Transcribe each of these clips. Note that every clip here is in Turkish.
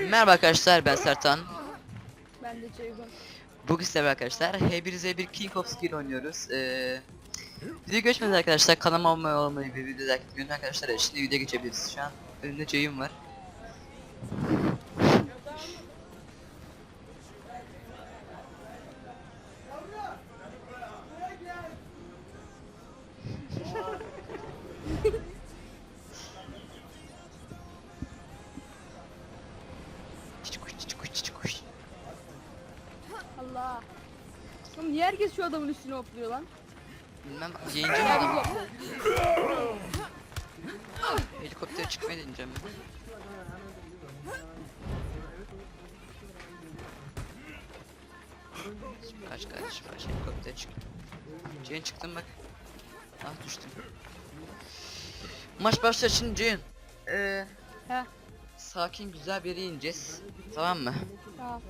Merhaba arkadaşlar ben Sertan. Ben de Ceyhun. Bugün sizlerle arkadaşlar H1Z1 King of Skill oynuyoruz. Ee, video geçmeden arkadaşlar kanalıma abone olmayı ve video like atmayı arkadaşlar. Şimdi video geçebiliriz. Şu an önümde Ceyhun var. Herkes şu adamın üstüne hopluyor lan? Bilmem yayıncı mı adam? Helikoptere çıkmayı deneyeceğim ben. Kaç kardeşim kaç helikoptere çık. Ceyhun çıktım bak. Ah düştüm. Maç başlar şimdi Ceyhun. Ee, He. sakin güzel bir yere ineceğiz. Tamam mı? Tamam.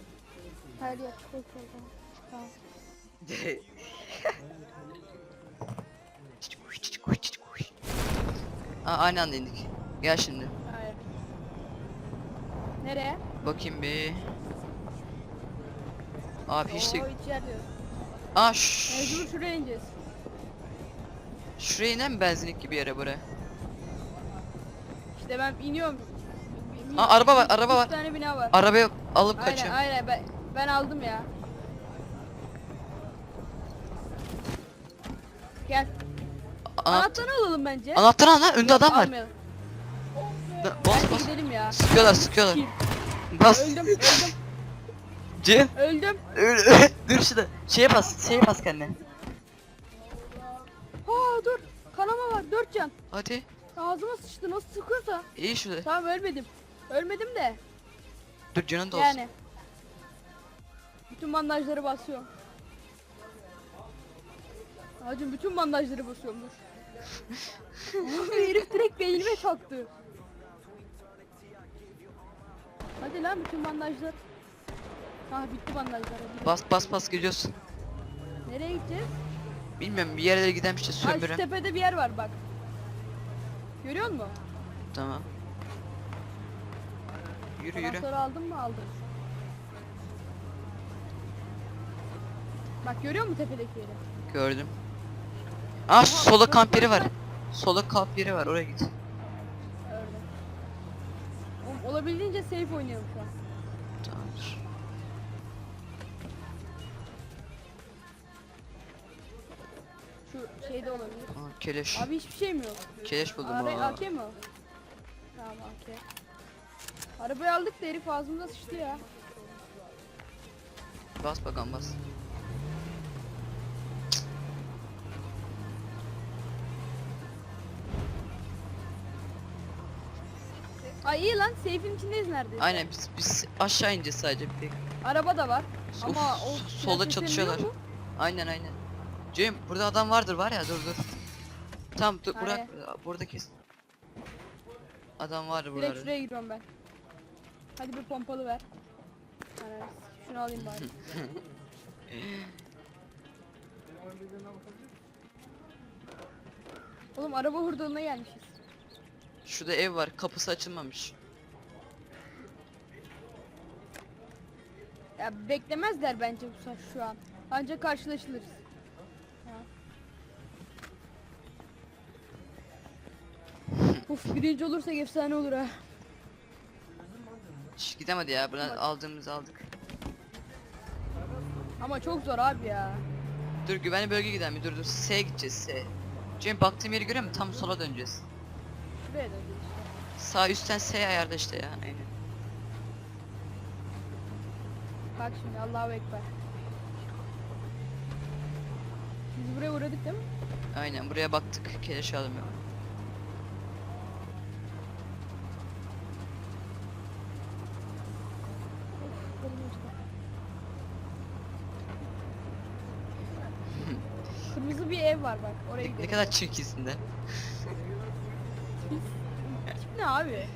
Çok oldu. Tamam. Aa aynı anda indik. Gel şimdi. Hayır. Nereye? Bakayım bir. Abi hiç Oo, de... yer yok. Aa şşş. Mecbur şuraya ineceğiz. Şuraya inen mi benzinlik gibi yere buraya? İşte ben iniyorum. Bir- bir- Aa araba var, araba var. tane bina var. Arabayı alıp Aynen kaçıyorum. aynen ben, ben aldım ya. Gel. Ana Anahtarı alalım bence. anahtarı al lan, önde Yok, adam var. almayalım. Bas Hadi bas. gidelim ya. Sıkıyorlar, sıkıyorlar. Gir. Bas. Öldüm öldüm Cem. öldüm. Dur şurada. Şeye bas, şeye bas kendine. Ha dur. Kanama var. Dört can. Hadi. Ağzıma sıçtı. Nasıl sıkıyorsa. İyi şurada. Tamam ölmedim. Ölmedim de. Dur canın da olsun. Yani. Bütün bandajları basıyorum. Hacım bütün bandajları basıyorum dur. Abi herif direkt beynime çaktı. Hadi lan bütün bandajlar. Ah bitti bandajlar. hadi. Bas bas bas gidiyorsun. Nereye gideceğiz? Bilmiyorum bir yerlere giden bir şey şu sömürün. tepede bir yer var bak. Görüyor musun? Tamam. Yürü yürü. Anahtarı aldın mı? Aldım. Bak görüyor musun tepedeki yeri? Gördüm. Aa sola kamp yeri var. Sola kamp yeri var oraya git. Öyle. Oğlum, olabildiğince safe oynayalım şu an. Tamamdır. Şu şeyde olabilir. Aa, keleş. Abi hiçbir şey mi yok? Keleş buldum aa. AK mi o? Tamam AK. Arabayı aldık da herif ağzımıza sıçtı ya. Bas bakalım bas. Ay iyi lan safe'in içindeyiz neredeyse. Aynen biz biz aşağı ineceğiz sadece bir. Araba da var. Of, Ama o solda çatışıyorlar. Aynen aynen. Cem burada adam vardır var ya dur dur. Tamam dur Hayır. bırak buradaki adam var Direkt burada. şuraya giriyorum ben. Hadi bir pompalı ver. Şunu alayım bari. Oğlum araba hurdalına gelmişiz. Şurada ev var kapısı açılmamış. Ya beklemezler bence bu saat şu an. Ancak karşılaşılırız. Ha. Uf birinci olursak efsane olur ha. Şş, gidemedi ya buradan aldığımızı aldık. Ama çok zor abi ya. Dur güvenli bölge gidelim dur dur S'ye gideceğiz S. Cem baktığım yeri görüyor musun? Tam sola döneceğiz. Şuraya işte. Sağ üstten S ayarda işte ya. Aynen. Bak şimdi Allahu Ekber. Biz buraya uğradık değil mi? Aynen buraya baktık. Keleş uçtu. Kırmızı bir ev var bak oraya Ne, gidelim. ne kadar çirkinsin de. Ne abi?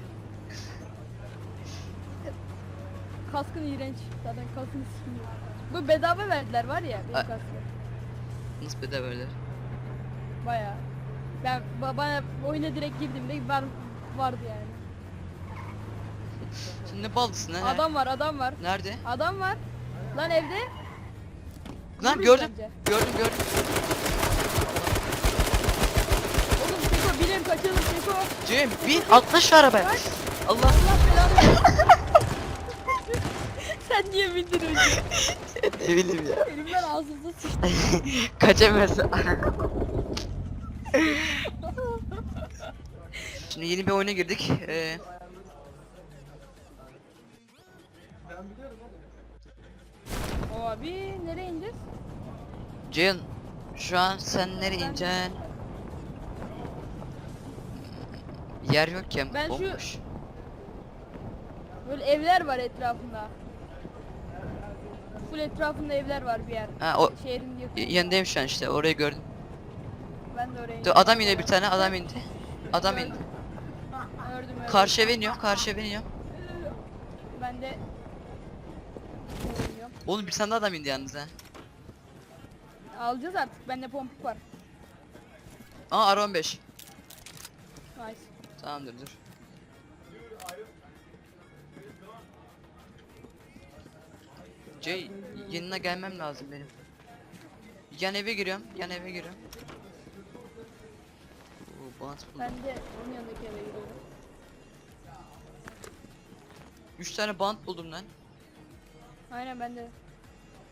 Kaskın iğrenç. Zaten kaskını sikmiyor. Bu bedava verdiler var ya benim kaskı. Nasıl bedava öyle? Baya. Ben ba- bana oyuna direkt girdiğimde var vardı yani. Sen ne baldısın lan? he? Adam var adam var. Nerede? Adam var. Lan evde. Lan Vururuz gördüm. bence. Gördüm gördüm. Oğlum Bilim kaçalım Seko. Cem bin atla şu arabaya. Kaç. Allah. Allah belanı. Sen niye bindin önce? ne bileyim ya. Elimden ağzınıza sıçtı. Kaçamıyorsun. Şimdi yeni bir oyuna girdik. Ee, Abi nereye ineceğiz? Ceyhun şu an sen nereye ineceksin? Yer yok ki. Ben şu- bomboş. Böyle evler var etrafında. Full etrafında evler var bir yer. Ha o Şehrin yakın. y- yanındayım şu an işte orayı gördüm. Ben de oraya Dur adam yine bir tane adam indi. Adam indi. Gördüm evet. Karşı eve iniyor, karşı eve iniyor. Ben de oynuyorum. Oğlum bir tane daha adam indi yalnız ha. Alacağız artık. Bende pompik var. Aa R15. Nice. Tamamdır dur. Jay yanına gelmem lazım benim. Yan eve giriyorum, yan eve giriyorum. Oo, bant buldum. Ben de onun yanındaki eve gidiyorum. 3 tane bant buldum lan. Aynen ben de.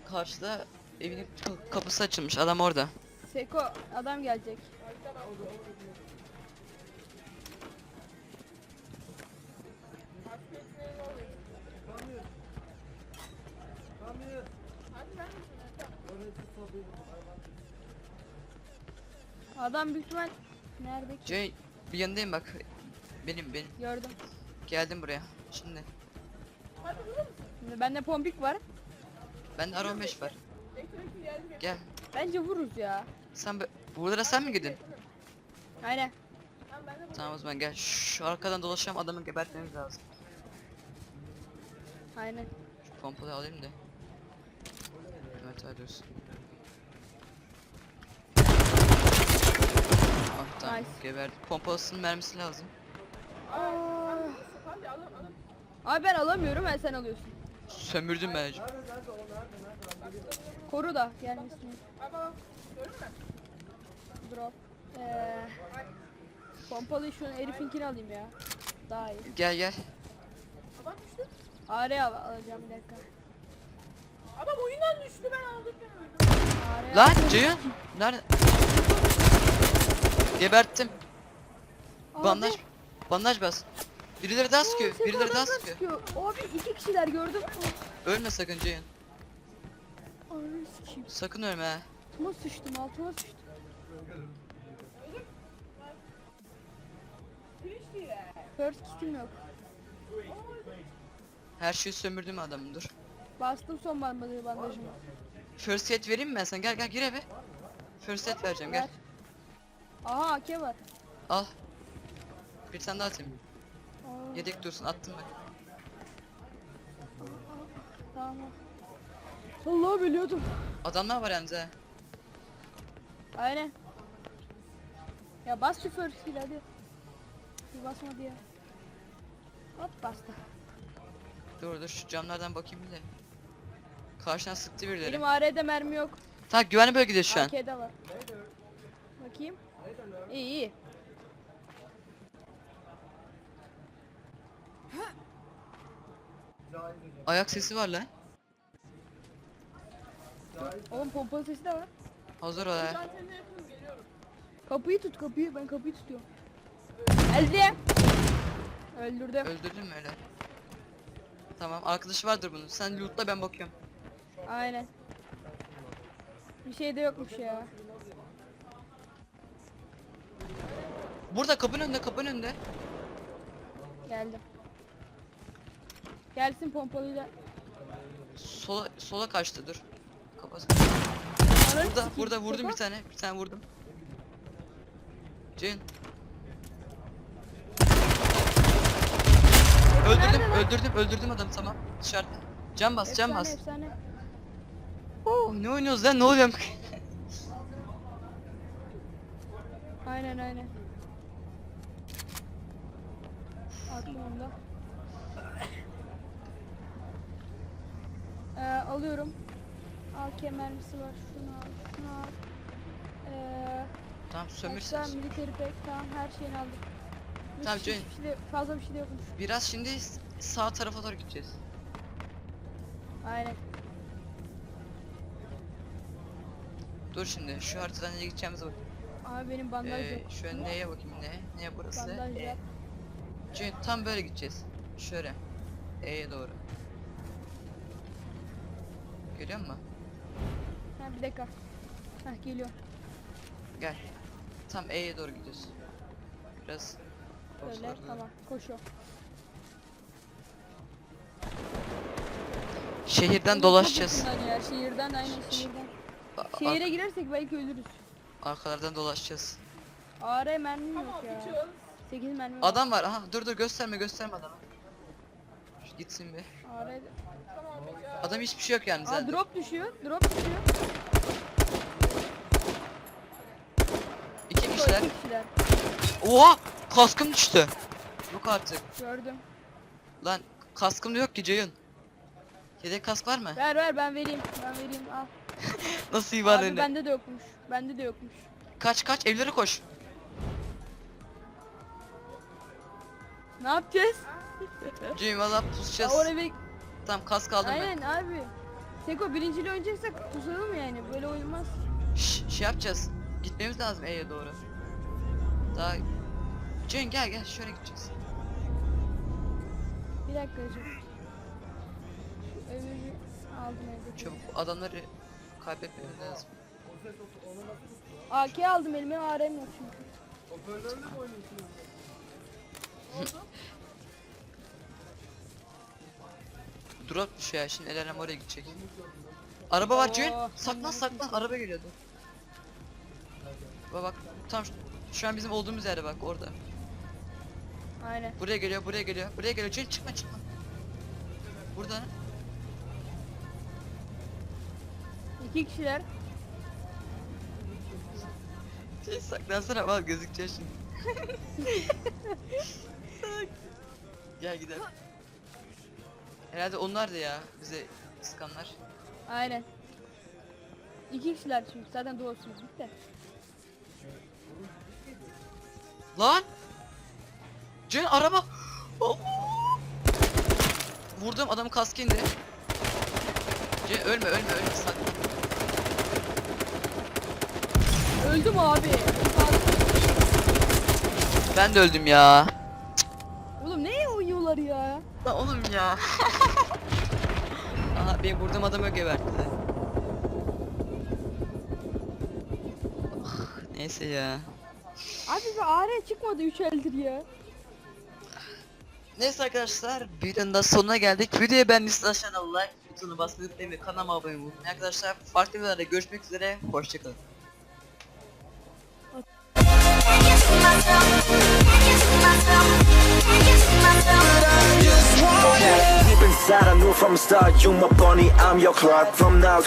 Karşıda evin ka- kapısı açılmış, adam orada. Seko adam gelecek. Adam büyük ihtimal nerede ki? Jay bir yanındayım bak. Benim benim. Gördüm. Geldim buraya. Şimdi. Şimdi bende pompik var. Bende R15 var. Gel. Bence vururuz ya. Sen be- buralara sen mi girdin? Aynen. Tamam o zaman gel. Şu arkadan dolaşacağım adamı gebertmemiz lazım. Aynen. Şu pompalı alayım da. Evet hadi Ah tamam Nice. geberdi. Pompalısının mermisi lazım. Aa. Abi ben alamıyorum ben sen alıyorsun. Sömürdüm ben. Koru da gelmesin. Drop. Ee, pompalı şu herifinkini alayım ya. Daha iyi. Gel gel. AR al alacağım bir dakika. Adam oyundan düştü ben aldım. Lan Ceyhun. Nerede? Geberttim. Abi, Bandaj. Bandaj bas. Birileri daha sıkıyor. Seko Birileri daha adamlar sıkıyor. Abi iki kişiler gördüm. Ölme sakın Ceyhun. Ananı sikeyim. Sakın ölme ha. Altıma sıçtım altıma sıçtım. First kitim yok. Her şeyi sömürdüm adamın dur. Bastım son bandajı bandajımı. First aid vereyim mi ben sana? Gel gel gir eve. First aid vereceğim gel. Ver. Aha AK var. Al. Bir tane daha atayım. Aa, Yedek dursun attım bak. tamam. Allah biliyordum. Adamlar var yalnız. Aynen. Ya bas şu first kill hadi. Bir basmadı ya. Hop bastı. Dur dur şu camlardan bakayım bir de. Karşına sıktı birileri. Benim AR'de mermi yok. Tamam güvenli bölgedeyiz şu an. AK'de var. Bakayım. İyi iyi. Ayak sesi var lan. Oğlum pompalı sesi de var. Hazır ol. Kapıyı tut kapıyı. Ben kapıyı tutuyorum. Geldi. Öldürdüm. Öldürdün mü öyle? Tamam arkadaşı vardır bunun. Sen lootla ben bakıyorum. Aynen. Bir şey de yokmuş ya. Burada kapının önünde kapının önünde. Geldim. Gelsin pompalıyla. Sola sola kaçtı dur. Kafası. Ananı Burada sikeyim. burada vurdum bir tane. Bir tane vurdum. Ceyhun. Öldürdüm, Nerede lan? öldürdüm, öldürdüm adamı tamam. Dışarıda. Can bas, can Efsane bas. efsane. Oo, ne oynuyoruz lan? Ne oluyor? Aynen aynen. aklımda. Ee, alıyorum. AK mermisi var. Şunu al, şunu al. Ee, tamam e, sömürsün. Sen military tamam her şeyini aldım. Bir tamam şey, şey fazla bir şey de yokmuş. Biraz şimdi sağ tarafa doğru gideceğiz. Aynen. Dur şimdi şu haritadan nereye gideceğimize bak. Abi benim bandaj ee, yok. Şu an neye bakayım ne? Ne burası? Bandaj ee, çünkü tam böyle gideceğiz. Şöyle. E'ye doğru. Görüyor musun? Ha bir dakika. Heh geliyor. Gel. Tam E'ye doğru gidiyoruz. Biraz Böyle boşlarda. tamam koşuyor. Şehirden dolaşacağız. Ya. Şehirden aynen şehirden. Ar- Şehire girersek belki ölürüz. arkalardan dolaşacağız. AR mermim Tamam yok ya. Bitches. 8 mermi. Adam var. Aha dur dur gösterme gösterme adamı. Şu Gitsin bir. Bitches. Adam hiçbir şey yok yani Aa zaten. drop düşüyor. Drop düşüyor. İki kişiler. iki kişiler. Oha! Kaskım düştü. Yok artık. Gördüm. Lan kaskım da yok ki Ceyhun. Yedek kask var mı? Ver ver ben vereyim. Ben vereyim al. Nasıl iyi var Abi bende de yokmuş. Bende de yokmuş. Kaç kaç evlere koş. Ne yapacağız? Ceyhun valla Ya pusacağız. oraya bir... Tamam kask aldım Aynen abi. Seko birinciyle oynayacaksak pusalım yani. Böyle oynamaz. ben. Şş, şey yapacağız. Gitmemiz lazım E'ye doğru. Daha... Ceyhun gel gel şöyle gideceğiz. Bir dakika hocam. Aldım evde. Çabuk adamları kaybetmemiz lazım. AK aldım elime AR'm yok çünkü. Drop düşüyor ya şimdi el alem oraya gidecek. Araba var. Oo. Saklan saklan araba geliyordu. Bak bak tam şu, şu an bizim olduğumuz yerde bak orada. Aynen. Buraya geliyor buraya geliyor. Buraya geliyor Ceyhun çıkma çıkma. Burada. İki kişiler. Şey saklansana bak gözükecek şimdi. Gel gidelim. Herhalde onlar da ya bize sıkanlar. Aynen. İki kişiler çünkü zaten doğusunuz bitti. Lan! Ceyhun araba! Oh! Vurdum adamın kaskı indi. Ceyhun ölme ölme ölme saklan. Öldüm abi. Ben de öldüm ya. Lan oğlum ya. Aha benim vurduğum adamı gebertti. Ah, Neyse ya. Abi bir AR çıkmadı 3 eldir ya. Neyse arkadaşlar videonun da sonuna geldik. Videoyu beğendiyseniz aşağıda like butonuna basmayı unutmayın ve kanalıma abone olun. Arkadaşlar farklı videolarda görüşmek üzere. Hoşçakalın. Deep inside, I knew from the start, you my bunny, I'm your Clark. From now